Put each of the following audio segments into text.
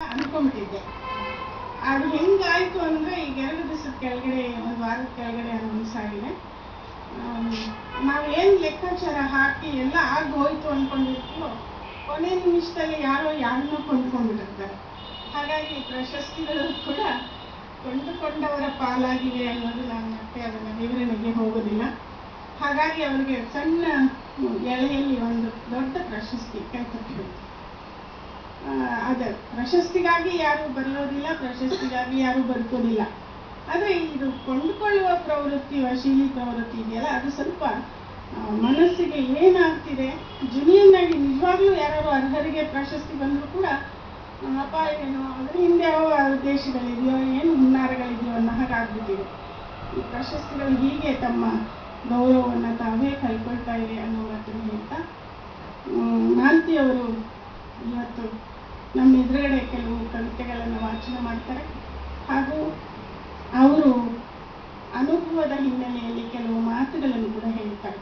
ಅನ್ಕೊಂಡ್ಬಿಟ್ಟಿದ್ದೆ ಅದು ಹೆಂಗಾಯ್ತು ಅಂದ್ರೆ ಈಗ ಎರಡು ದಿವಸದ ಕೆಳಗಡೆ, ಒಂದು ವಾರದ ಕೆಳಗಡೆ ಅನೌನ್ಸ್ ಆಗಿದೆ ನಾವೇನು ಲೆಕ್ಕಾಚಾರ ಹಾಕಿ ಎಲ್ಲ ಆಗಿ ಹೋಯ್ತು ಅನ್ಕೊಂಡಿರ್ತೀವೋ, ಕೊನೆ ನಿಮಿಷದಲ್ಲಿ ಯಾರೋ ಯಾರನ್ನೂ ಕೊಂಡ್ಕೊಂಡ್ಬಿಟ್ಟಿರ್ತಾರೆ. ಹಾಗಾಗಿ ಪ್ರಶಸ್ತಿಗಳು ಕೂಡ ಕೊಂಡುಕೊಂಡವರ ಪಾಲಾಗಿವೆ ಅನ್ನೋದು ನಾನು ಮತ್ತೆ ಅದನ್ನ ವಿವರಣೆಗೆ ಹೋಗೋದಿಲ್ಲ. ಹಾಗಾಗಿ ಅವರಿಗೆ ಸಣ್ಣ ಎಳೆಯಲ್ಲಿ ಒಂದು ದೊಡ್ಡ ಪ್ರಶಸ್ತಿ ಕೈತಪ್ಪಿದೆ ಅದ, ಪ್ರಶಸ್ತಿಗಾಗಿ ಯಾರು ಬರೆಯೋದಿಲ್ಲ ಪ್ರಶಸ್ತಿಗಾಗಿ ಯಾರು ಬದುಕೋದಿಲ್ಲ ಆದರೆ ಇದು ಕೊಂಡುಕೊಳ್ಳುವ ಪ್ರವೃತ್ತಿ ವಶೀಲಿ ಪ್ರವೃತ್ತಿ ಇದೆಯಲ್ಲ, ಅದು ಸ್ವಲ್ಪ ಮನಸ್ಸಿಗೆ ಏನಾಗ್ತಿದೆ, ಜುನಿಯನ್ನಾಗಿ ನಿಜವಾಗ್ಲೂ ಯಾರು ಅರ್ಹರಿಗೆ ಪ್ರಶಸ್ತಿ ಬಂದರೂ ಕೂಡ ಅಪಾಯ ಏನು ಅದ್ರ ಹಿಂದೆ ಯಾವ ದೇಶಗಳಿದೆಯೋ ಏನು ಹುನ್ನಾರಗಳಿದೆಯೋ ಅನ್ನೋ ಹಾಗಾಗ್ಬಿಟ್ಟಿದೆ. ಈ ಪ್ರಶಸ್ತಿಗಳು ಹೀಗೆ ತಮ್ಮ ಗೌರವವನ್ನು ತಾವೇ ಕಳ್ಕೊಳ್ತಾ ಇವೆ ಅನ್ನೋ ಮಾತನ್ನು ಹೇಳ್ತಾ ಅವರು ಇವತ್ತು ನಮ್ಮ ಎದುರುಗಡೆ ಕೆಲವು ಕವಿತೆಗಳನ್ನು ವಾಚನ ಮಾಡ್ತಾರೆ. ಹಾಗೂ ಅವರು ಅನುಭವದ ಹಿನ್ನೆಲೆಯಲ್ಲಿ ಕೆಲವು ಮಾತುಗಳನ್ನು ಕೂಡ ಹೇಳ್ತಾರೆ.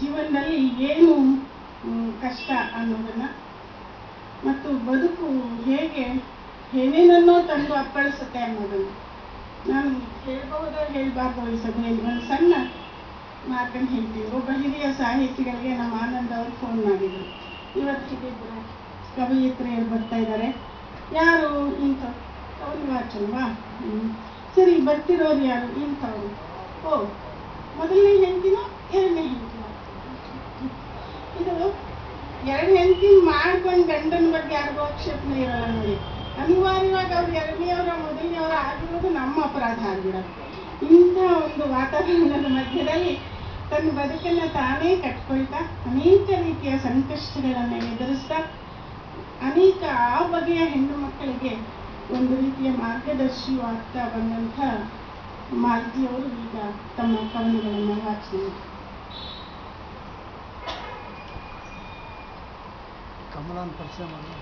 ಜೀವನದಲ್ಲಿ ಏನು ಕಷ್ಟ ಅನ್ನೋದನ್ನ ಮತ್ತು ಬದುಕು ಹೇಗೆ, ಏನೇನನ್ನೋ ತಂದು ಅಪ್ಪಳಿಸುತ್ತೆ ಅನ್ನೋದನ್ನು ನಾನು ಹೇಳ್ಬಹುದೋ ಹೇಳಬಾರ್ದು ಈ ಸಭೆಯಲ್ಲಿ ಒಂದು ಸಣ್ಣ ಮಾತನ್ನು ಹೇಳ್ತೀವಿ ಒಬ್ಬ ಹಿರಿಯ ಸಾಹಿತಿಗಳಿಗೆ ನಮ್ಮ ಆನಂದ್ ಅವರು ಫೋನ್ ಮಾಡಿದ್ರು. ಇವತ್ತು ಹೀಗಿದ್ರು ಕವಯಿತ್ರಿಯರು ಬರ್ತಾ ಇದ್ದಾರೆ. ಯಾರು ಇಂಥ? ಅವ್ರಿಗೆ ವಾಚಲ್ವಾ? ಅಲ್ವಾ ಸರಿ, ಬರ್ತಿರೋರು ಯಾರು? ಇಂಥವ್ರು. ಓ, ಮೊದಲನೇ ಹೆಂಡತಿನೋ ಎರಡನೇ ಹೆಂಡತಿ ಇದು ಎರಡು ಹೆಂಡತಿ ಮಾಡ್ಕೊಂಡು ಗಂಡನ ಬಗ್ಗೆ ಯಾರಿಗೂ ಆಕ್ಷೇಪಣೆ ಇರಲ್ಲ ನೋಡಿ. ಅನಿವಾರ್ಯವಾಗಿ ಅವ್ರು ಎರಡನೇವ್ರ ಮೊದಲನೇವ್ರ ಆಗಿರೋದು ನಮ್ಮ ಅಪರಾಧ ಆಗಿರೋದು. ಇಂಥ ಒಂದು ವಾತಾವರಣದ ಮಧ್ಯದಲ್ಲಿ ತನ್ನ ಬದುಕನ್ನು ತಾನೇ ಕಟ್ಕೊಳ್ತಾ ಅನೇಕ ರೀತಿಯ ಸಂಕಷ್ಟಗಳನ್ನು ಎದುರಿಸ್ತಾ ಅನೇಕ ಆ ಬಗೆಯ ಹೆಣ್ಣು ಮಕ್ಕಳಿಗೆ ಒಂದು ರೀತಿಯ ಮಾರ್ಗದರ್ಶಿಯೂ ಆಗ್ತಾ ಬಂದಂಥ ಮಾಲ್ತಿಯವರು ಈಗ ತಮ್ಮ ಕವನಗಳನ್ನು ವಾಚನ ಕಮಲಾನ್ ಪರಿಚಯ ಮಾಡಿ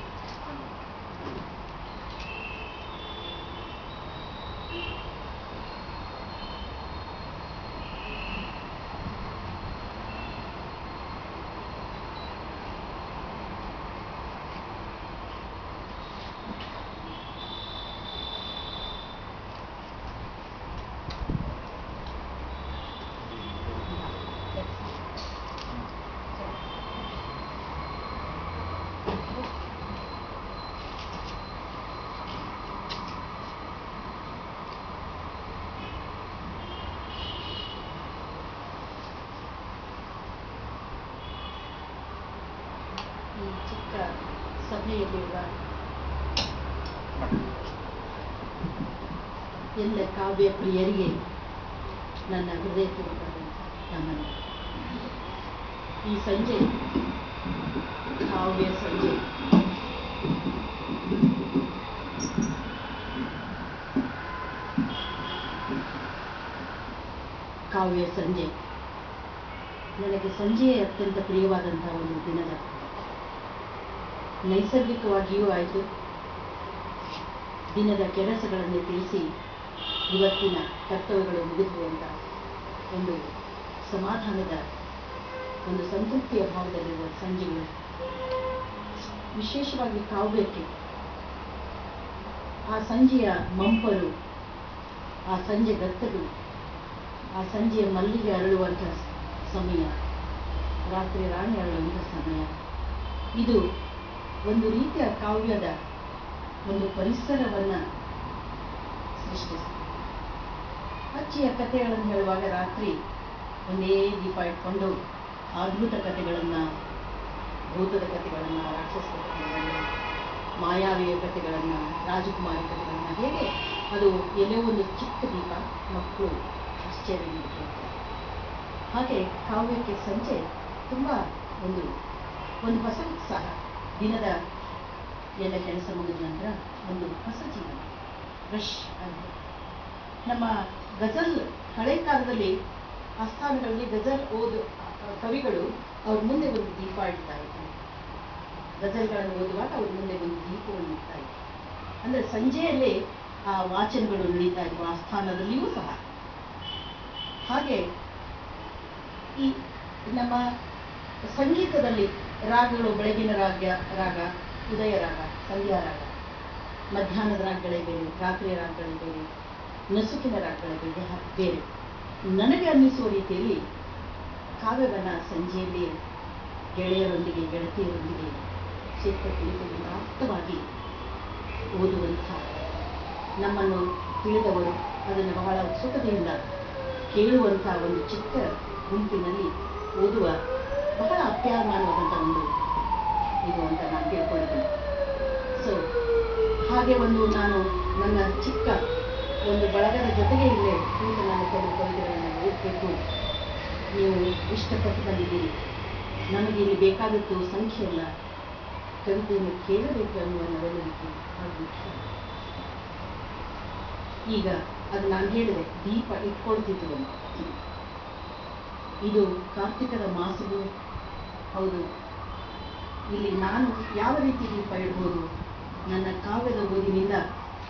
ಚಿಕ್ಕ ಸಭೆಯಲ್ಲಿರುವ ಎಲ್ಲ ಕಾವ್ಯ ಪ್ರಿಯರಿಗೆ ನನ್ನ ಹೃದಯಪೂರ್ವಕವಾದಂಥ ನಮನ ಈ ಸಂಜೆ ಕಾವ್ಯ ಸಂಜೆ ಕಾವ್ಯ ಸಂಜೆ ನನಗೆ ಸಂಜೆಯೇ ಅತ್ಯಂತ ಪ್ರಿಯವಾದಂತಹ ಒಂದು ದಿನದ ನೈಸರ್ಗಿಕವಾಗಿಯೂ ಆಯಿತು. ದಿನದ ಕೆಲಸಗಳನ್ನು ತಿಳಿಸಿ ಇವತ್ತಿನ ಕರ್ತವ್ಯಗಳು ಮುಗಿದುವಂತ ಒಂದು ಸಮಾಧಾನದ ಒಂದು ಸಂತೃಪ್ತಿಯ ಭಾವದಲ್ಲಿರುವ ಸಂಜೆಗಳು. ವಿಶೇಷವಾಗಿ ಕಾವ್ಯಕ್ಕೆ ಆ ಸಂಜೆಯ ಮಂಪರು, ಆ ಸಂಜೆ ಗತ್ತಗಳು ಆ ಸಂಜೆಯ ಮಲ್ಲಿಗೆ ಅರಳುವಂಥ ಸಮಯ, ರಾತ್ರಿ ರಾಣಿ ಅರಳುವಂಥ ಸಮಯ. ಇದು ಒಂದು ರೀತಿಯ ಕಾವ್ಯದ ಒಂದು ಪರಿಸರವನ್ನು ಸೃಷ್ಟಿಸಿ ಅಚ್ಚಿಯ ಕಥೆಗಳನ್ನು ಹೇಳುವಾಗ ರಾತ್ರಿ ಒಂದೇ ದೀಪ ಇಟ್ಕೊಂಡು ಅದ್ಭುತ ಕಥೆಗಳನ್ನು, ಭೂತದ ಕಥೆಗಳನ್ನು ರಾಕ್ಷಸ ಕಥೆಗಳನ್ನು, ಮಾಯಾವಿಯ ಕಥೆಗಳನ್ನು, ರಾಜಕುಮಾರಿ ಕಥೆಗಳನ್ನು ಹೇಗೆ ಅದು ಎಲ್ಲೋ ಒಂದು ಚಿಕ್ಕ ದೀಪ ಮಕ್ಕಳು ಆಶ್ಚರ್ಯ ಹಾಗೆ ಕಾವ್ಯಕ್ಕೆ ಸಂಜೆ ತುಂಬ ಒಂದು ಒಂದು ಹೊಸ ಉತ್ಸಾಹ. ದಿನದ ಎಲ್ಲ ಕೆಲಸ ಮುಗಿದ ನಂತರ ಒಂದು ಹೊಸ ಜೀವನ ಫ್ರೆಶ್ ಆಗಿದೆ. ನಮ್ಮ ಗಜಲ್ ಹಳೆ ಕಾಲದಲ್ಲಿ ಆಸ್ಥಾನಗಳಲ್ಲಿ ಗಜಲ್ ಓದು ಕವಿಗಳು ಅವ್ರ ಮುಂದೆ ಒಂದು ದೀಪ ಇಡ್ತಾ ಇದ್ರು ಗಜಲ್ಗಳನ್ನು ಓದುವಾಗ ಅವ್ರ ಮುಂದೆ ಒಂದು ದೀಪವನ್ನು ಇಡ್ತಾ ಇದ್ರು ಅಂದ್ರೆ ಸಂಜೆಯಲ್ಲೇ ಆ ವಾಚನಗಳು ನಡೀತಾ ಇದ್ವು, ಆಸ್ಥಾನದಲ್ಲಿಯೂ ಸಹ. ಹಾಗೆ ಈ ನಮ್ಮ ಸಂಗೀತದಲ್ಲಿ ರಾಗಗಳು ಬೆಳಗಿನ ರಾಗ ರಾಗ, ಉದಯ ರಾಗ, ಸಂಧ್ಯಾ ರಾಗ. ಮಧ್ಯಾಹ್ನದ ರಾಗಗಳೇ ಬೇರೆ, ರಾತ್ರಿಯ ರಾಗಗಳೇ ಬೇರೆ, ನಸುಕಿನ ರಾಗಗಳೇ ಬೇರೆ ಬೇರೆ. ನನಗೆ ಅನ್ನಿಸುವ ರೀತಿಯಲ್ಲಿ ಕಾವ್ಯವನ್ನು ಸಂಜೆಯಲ್ಲಿ ಗೆಳೆಯರೊಂದಿಗೆ, ಗೆಳತಿಯರೊಂದಿಗೆ ಚಿತ್ರ ಕುಳಿತು ಮಾತ್ರವಾಗಿ ಓದುವಂಥ ನಮ್ಮನ್ನು ತಿಳಿದವರು, ಅದನ್ನು ಬಹಳ ಉತ್ಸುಕತೆಯಿಂದ ಕೇಳುವಂಥ ಒಂದು ಚಿತ್ರ ಗುಂಪಿನಲ್ಲಿ ಓದುವ ಬಹಳ ಅಪ್ಯಾಯಮಾನವಾದಂಥ ಒಂದು ಇದು ಅಂತ ನಾನು ತಿಳ್ಕೊಳ್ತೇನೆ. ಸೊ ಹಾಗೆ ಒಂದು ನಾನು ನನ್ನ ಚಿಕ್ಕ ಒಂದು ಬಳಗದ ಜೊತೆಗೆ ಇಲ್ಲೇ ಕೂತು ನಾನು ಕೆಲವು ಕವಿತೆಗಳನ್ನು ಓದಬೇಕು ನೀವು ಇಷ್ಟಪಟ್ಟು ಬಂದಿದ್ದೀರಿ. ನಮಗೆ ಇಲ್ಲಿ ಬೇಕಾದದ್ದು ಸಂಖ್ಯೆ ಅಲ್ಲ ಕವಿತೆಯನ್ನು ಕೇಳಬೇಕು ಅನ್ನುವ ನಡವಳಿಕೆ ಅದು ಈಗ ಅದು ನಾನು ಹೇಳಿದೆ, ದೀಪ ಇಟ್ಕೊಳ್ತಿದ್ರು ಇದು ಕಾರ್ತಿಕದ ಮಾಸವು ಹೌದು. ಇಲ್ಲಿ ನಾನು ಯಾವ ರೀತಿ ದೀಪ ಇಡ್ಬೋದು ನನ್ನ ಕಾವ್ಯದ ಓದಿನಿಂದ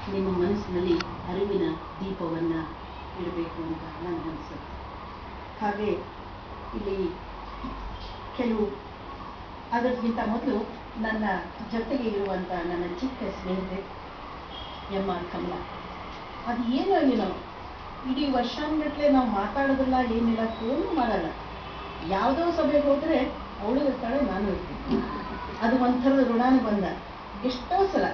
ನಿಮ್ಮ ಮನಸ್ಸಿನಲ್ಲಿ ಅರಿವಿನ ದೀಪವನ್ನು ಇಡಬೇಕು ಅಂತ ನನಗನ್ಸುತ್ತೆ ಹಾಗೆ ಇಲ್ಲಿ ಕೆಲವು ಅದಕ್ಕಿಂತ ಮೊದಲು ನನ್ನ ಜೊತೆಗೆ ಇರುವಂಥ ನನ್ನ ಚಿಕ್ಕ ಸ್ನೇಹಿತೆ ಎಂ ಆರ್ ಕಮಲ. ಅದು ಏನೋ ಏನೋ ಇಡೀ ವರ್ಷಾನ್ಗಟ್ಲೆ ನಾವು ಮಾತಾಡೋದಿಲ್ಲ ಏನಿಲ್ಲ ಫೋನ್ ಮಾಡಲ್ಲ. ಯಾವುದೋ ಸಭೆಗೆ ಹೋದರೆ ಅವಳು ಇರ್ತಾಳೆ ನಾನು ಇರ್ತೀನಿ. ಅದು ಒಂಥರದ ಋಣಾನುಬಂಧ. ಎಷ್ಟೋ ಸಲ